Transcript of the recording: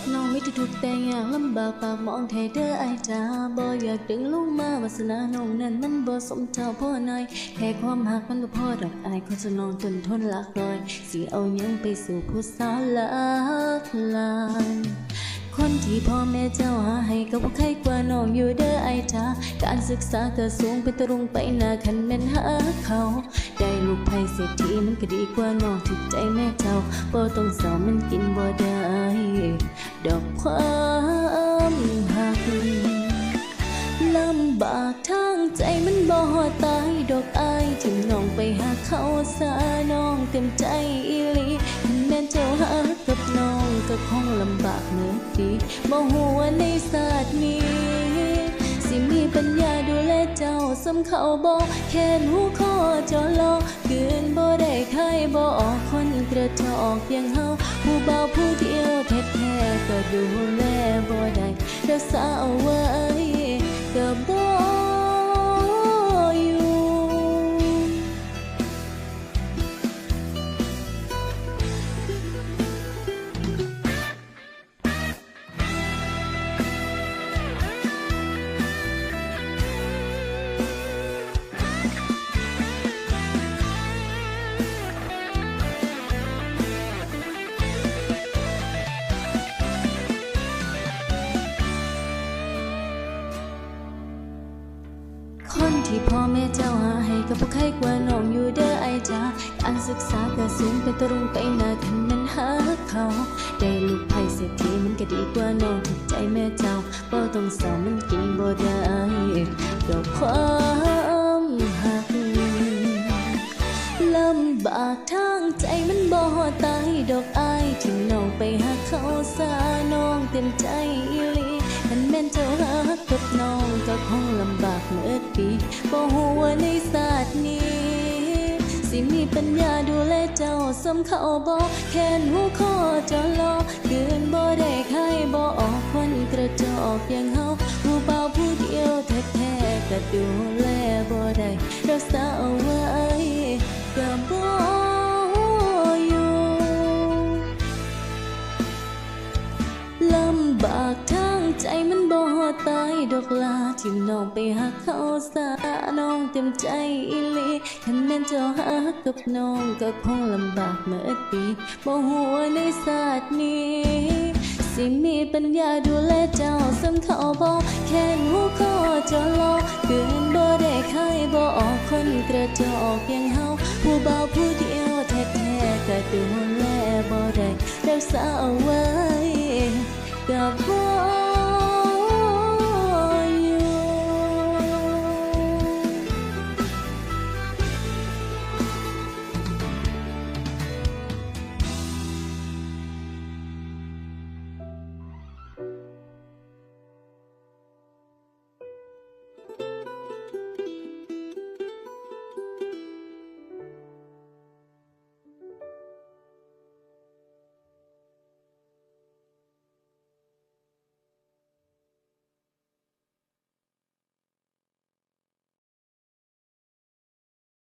กับน้องมิทุกแต่อย่างลำบากปากมองแท้เด้อไอจ้าบ่อยากดึงลงมาวาสนาน้องนั้นมันบ่สมเท่าพ่อหน่อยแค่ความหักมันบ่พอดอกอายคนจะนองจนทนหลักลอยสิเอายังไปสู่ผู้สาวลักลานคนที่พ่อแม่เจ้าหาให้ก็บ่ใครกว่าน้องอยู่เด้อไอจ้าการศึกษาก็สูงไปตรงไปหน้าคันแม่นหาเขาได้ลูกไผเศรษฐีมันก็ดีกว่าน้องถูกใจแม่เจ้าบ่ต้องเศร้ามันกินบ่ได้ ดอกความหักลำบากทางใจมันบ่อตายดอกอายถึงน้องไปหาเขาซาน้องเต็มใจอีหลีแม่นเจ้าหากับน้องก็คงลำบากเหมือนดีบ่ฮู้ว่าในศาสตร์นี้สิมีปัญญาดูแลเจ้าสำเขาบ่แค่หูคอจอลอเกินบ่ได้ใครบ่ออกคนกระจอกอย่างเฮาผู้เบาผู้ ดูแลบ่ได้รักษาเอาไว้าหาให้ก็บ่ใครกว่าน้องอยู่เด้อไอจ้าการศึกษาก็สูงไปตรงไปหน้าคันมันหาเขา ได้ลูกไผเศรษฐีมันก็ดีกว่าน้องถูกใจแม่เจ้าบ่ต้องเศร้ามันกินบ่ได้ดอกความหักลำบากทางใจมันบ่ฮอดตายดอกอายที่น้องไปหาเขาซาน้องเต็มใจอีหลีคันแม่นเจ้าหากับน้อง ปัญญาดูแลเจ้าสมเขาบ่แค่นหูคอจอลอเกินบ่ได้ใครบ่ออกคนกระจอกอย่างเฮาผู้เบาผู้เดียวแท้ๆก็ดูแลบ่ได้รักษาเอา ใจมันบ่ตายดอกลาที่น้องไปหาเขาซาน้องเต็มใจอีหลีคันแม่นเจ้าหากับน้องก็คงลำบากเมื่อปีบ่ฮู้ว่าในศาสตร์นี้สิมีปัญญาดูแลเจ้าสำเขาบ่แค่นหูคอจอลอเกินบ่ได้ใครบ่ออกคนกระจอกอย่างเฮาผู้เบาผู้เดียวแท้ๆก็ดูแลบ่ได้รักษาเอาไว้